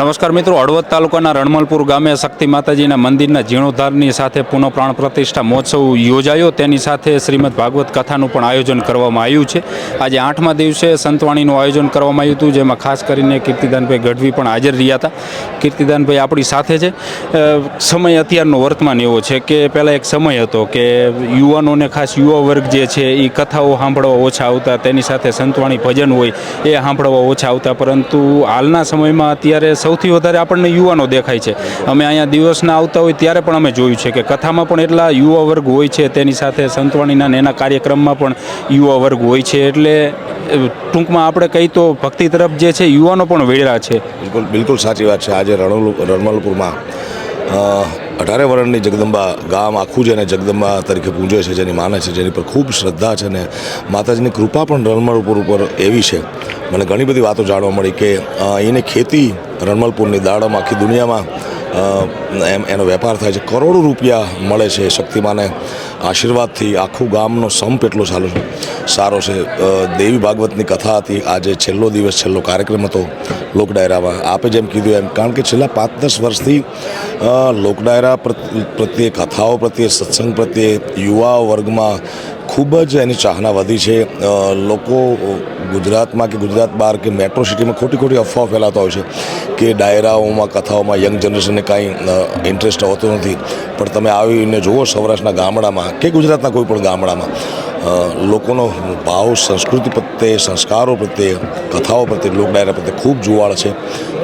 નમસ્કાર મિત્રો, હળવદ તાલુકાના રણમલપુર ગામે શક્તિ માતાજીના મંદિરના જીર્ણોદ્ધારની સાથે પુનઃ પ્રાણ પ્રતિષ્ઠા મહોત્સવ યોજાયો. તેની સાથે શ્રીમદ ભાગવત કથાનું પણ આયોજન કરવામાં આવ્યું છે. આજે આઠમા દિવસે સંતવાણીનું આયોજન કરવામાં આવ્યું હતું, જેમાં ખાસ કરીને કીર્તિદાનભાઈ ગઢવી પણ હાજર રહ્યા હતા. કીર્તિદાનભાઈ આપણી સાથે છે. સમય અત્યારનો વર્તમાન એવો છે કે પહેલાં એક સમય હતો કે યુવાનોને ખાસ યુવા વર્ગ જે છે એ કથાઓ સાંભળવા ઓછા આવતા, તેની સાથે સંતવાણી ભજન હોય, એ સાંભળવા ઓછા આવતા. પરંતુ હાલના સમયમાં અત્યારે સૌથી વધારે આપણને યુવાનો દેખાય છે. અમે અહીંયા દિવસના આવતા હોય ત્યારે પણ અમે જોયું છે કે કથામાં પણ એટલા યુવા વર્ગ હોય છે, તેની સાથે સંતવાણીના એના કાર્યક્રમમાં પણ યુવા વર્ગ હોય છે. એટલે ટૂંકમાં આપણે કહી તો ભક્તિ તરફ જે છે, યુવાનો પણ વેળા છે. બિલકુલ બિલકુલ સાચી વાત છે. આજે રણુલ, રણમલપુરમાં અઢારે વર્ણની જગદંબા ગામ આખું જેને જગદંબા તરીકે પૂજે છે, જેની માને છે, જેની પર ખૂબ શ્રદ્ધા છે ને માતાજીની કૃપા પણ રણમલપુર ઉપર એવી છે. મને ઘણી બધી વાતો જાણવા મળી કે અહીંની ખેતી રણમલપુરની દાડમ આખી દુનિયામાં એમ, એનો વેપાર થાય છે. કરોડો રૂપિયા મળે છે શક્તિમાને. આશીર્વાદથી આખું ગામનો સંપ એટલો સારો સારો છે. દેવી ભાગવતની કથા હતી. આજે છેલ્લો દિવસ, છેલ્લો કાર્યક્રમ હતો લોકડાયરામાં આપે જેમ કીધું એમ, કારણ કે છેલ્લા પાંચ દસ વર્ષથી લોકડાયરા પ્રત્યે, કથાઓ પ્રત્યે, સત્સંગ પ્રત્યે યુવા વર્ગમાં ખૂબ જ એની ચાહના વધી છે. લોકો ગુજરાતમાં કે ગુજરાત બહાર કે મેટ્રો સિટીમાં ખોટી ખોટી અફવા ફેલાતા હોય છે કે ડાયરાઓમાં, કથાઓમાં યંગ જનરેશનને કાંઈ ઇન્ટરેસ્ટ હોતો નથી. પણ તમે આવીને જુઓ સૌરાષ્ટ્રના ગામડામાં કે ગુજરાતના કોઈ પણ ગામડામાં લોકોનો ભાવ સંસ્કૃતિ પ્રત્યે, સંસ્કારો પ્રત્યે, કથાઓ પ્રત્યે, લોક ડાયરા પ્રત્યે ખૂબ જુવાળ છે.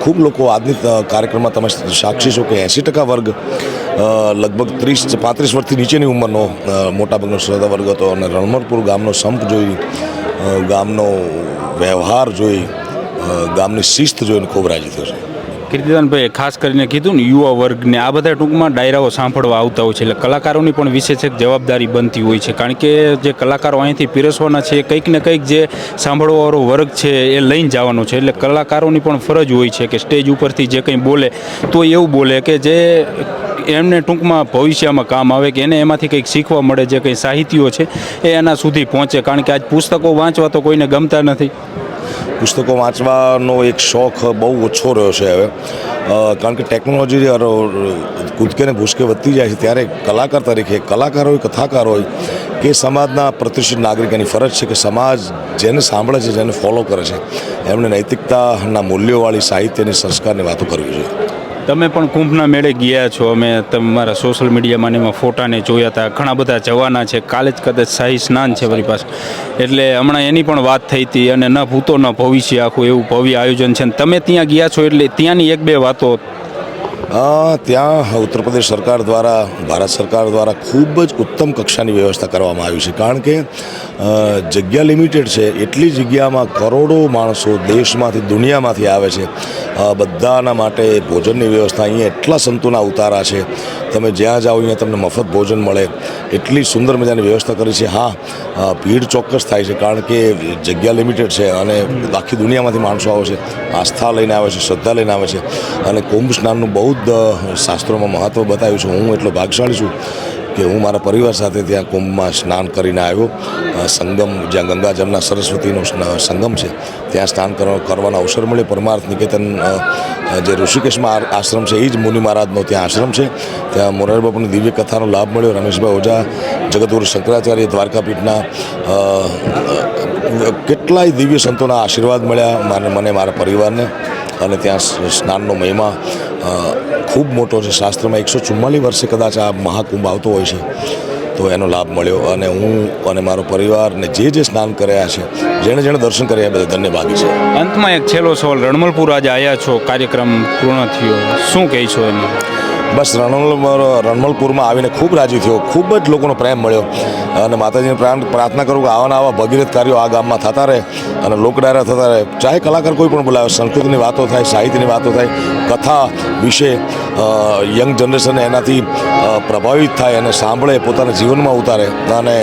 ખૂબ લોકો આજની કાર્યક્રમમાં તમે સાક્ષી છો કે એંસી ટકા વર્ગ લગભગ ત્રીસ પાંત્રીસ વર્ષથી નીચેની ઉંમરનો મોટાભાગનો શ્રદ્ધા વર્ગ હતો અને રણમરપુર ગામનો સંપ જોઈ ગામનો વ્યવહાર જોઈ ગામની શિસ્ત જોઈને ખૂબ રાજી થયો છે કીર્તિદાનભાઈ ખાસ કરીને કીધું ને, યુવા વર્ગને આ બધા ટૂંકમાં ડાયરાઓ સાંભળવા આવતા હોય છે. એટલે કલાકારોની પણ વિશેષ એક જવાબદારી બનતી હોય છે. કારણ કે જે કલાકારો અહીંથી પીરસવાના છે કંઈક ને કંઈક જે સાંભળવાવાળો વર્ગ છે, એ લઈને જવાનો છે. એટલે કલાકારોની પણ ફરજ હોય છે કે સ્ટેજ ઉપરથી જે કંઈ બોલે, તો એવું બોલે કે જે એમને ટૂંકમાં ભવિષ્યમાં કામ આવે, કે એને એમાંથી કંઈક શીખવા મળે, જે કંઈ સાહિત્યો છે, એ એના સુધી પહોંચે. કારણ કે આજ પુસ્તકો વાંચવા તો કોઈને ગમતા નથી. પુસ્તકો વાંચવાનો એક શોખ બહુ ઓછો રહ્યો છે હવે. કારણ કે ટેકનોલોજી કૂદકે ને ભૂસકે વધતી જાય છે, ત્યારે કલાકાર તરીકે કલાકાર હોય, કથાકાર હોય, કે સમાજના પ્રતિષ્ઠિત નાગરિક એની ફરજ છે કે સમાજ જેને સાંભળે છે, જેને ફોલો કરે છે. એમણે નૈતિકતાના મૂલ્યોવાળી સાહિત્યની સંસ્કારની વાતો કરવી જોઈએ. તમે પણ કુંભના મેળે ગયા છો. અમે તમારા સોશિયલ મીડિયામાં એમાં ફોટાને જોયા હતા. ઘણા બધા જવાના છે. કાલે જ કદાચ શાહી સ્નાન છે મારી પાસે. એટલે હમણાં એની પણ વાત થઈ હતી અને ન ભૂતો ન ભવિષ્ય આખું એવું ભવ્ય આયોજન છે. તમે ત્યાં ગયા છો એટલે ત્યાંની એક બે વાતો. ત્યાં ઉત્તર પ્રદેશ સરકાર દ્વારા, ભારત સરકાર દ્વારા ખૂબ જ ઉત્તમ કક્ષાની વ્યવસ્થા કરવામાં આવી છે. કારણ કે જગ્યા લિમિટેડ છે. એટલી જગ્યામાં કરોડો માણસો દેશમાંથી, દુનિયામાંથી આવે છે. બધાના માટે ભોજનની વ્યવસ્થા અહીંયા એટલા સંતોના ઉતારા છે. તમે જ્યાં જાઓ અહીંયા તમને મફત ભોજન મળે. એટલી સુંદર મજાની વ્યવસ્થા કરી છે. હા ભીડ ચોક્કસ થાય છે કારણ કે જગ્યા લિમિટેડ છે અને આખી દુનિયામાંથી માણસો આવે છે. આસ્થા લઈને આવે છે, શ્રદ્ધા લઈને આવે છે. અને કુંભ સ્નાનનું બહુ જ શાસ્ત્રોમાં મહત્ત્વ બતાવ્યું છે. હું એટલો ભાગશાળી છું. કે હું મારા પરિવાર સાથે ત્યાં કુંભમાં સ્નાન કરીને આવ્યો. સંગમ, જ્યાં ગંગા જમના સરસ્વતીનો સંગમ છે, ત્યાં સ્નાન કરવા, કરવાનો અવસર મળ્યો. પરમાર્થ નિકેતન જે ઋષિકેશમાં આશ્રમ છે એ જ મુનિ મહારાજનો ત્યાં આશ્રમ છે. ત્યાં મોરારી બાપુની દિવ્ય કથાનો લાભ મળ્યો. રમેશભાઈ ઓઝા જગતગુરુ શંકરાચાર્ય દ્વારકાપીઠના કેટલાય દિવ્ય સંતોના આશીર્વાદ મળ્યા. મને, મારા પરિવારને. અને ત્યાં સ્નાનનો મહિમા ખૂબ મોટો છે. શાસ્ત્રમાં એકસો ચુમ્માલીસ વર્ષે કદાચ આ મહાકુંભ આવતો હોય છે, તો એનો લાભ મળ્યો. અને હું અને મારો પરિવાર ને જે જે સ્નાન કર્યા છે, જેણે જેણે દર્શન કર્યા બધા ધન્યવાદ છે. અંતમાં એક છેલ્લો સવાલ. રણમલપુર આજે આવ્યા છો? કાર્યક્રમ પૂર્ણ થયો. શું કહીશો એનું બસ રણમલ રણમલપુરમાં આવીને ખૂબ રાજી થયો. ખૂબ જ લોકોનો પ્રેમ મળ્યો. અને માતાજીને પ્રાર્થના કરું કે આવાના આવા ભગીરથ કાર્યો આ ગામમાં થતા રહે અને લોકડાયરા થતા રહે. ચાહે કલાકાર કોઈ પણ બોલાવે, સંસ્કૃતિની વાતો થાય, સાહિત્યની વાતો થાય, કથા વિશે યંગ જનરેશન એનાથી પ્રભાવિત થાય અને સાંભળે, પોતાના જીવનમાં ઉતારે અને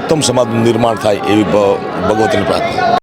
ઉત્તમ સમાજનું નિર્માણ થાય એવી ભગવતીની પ્રાર્થના.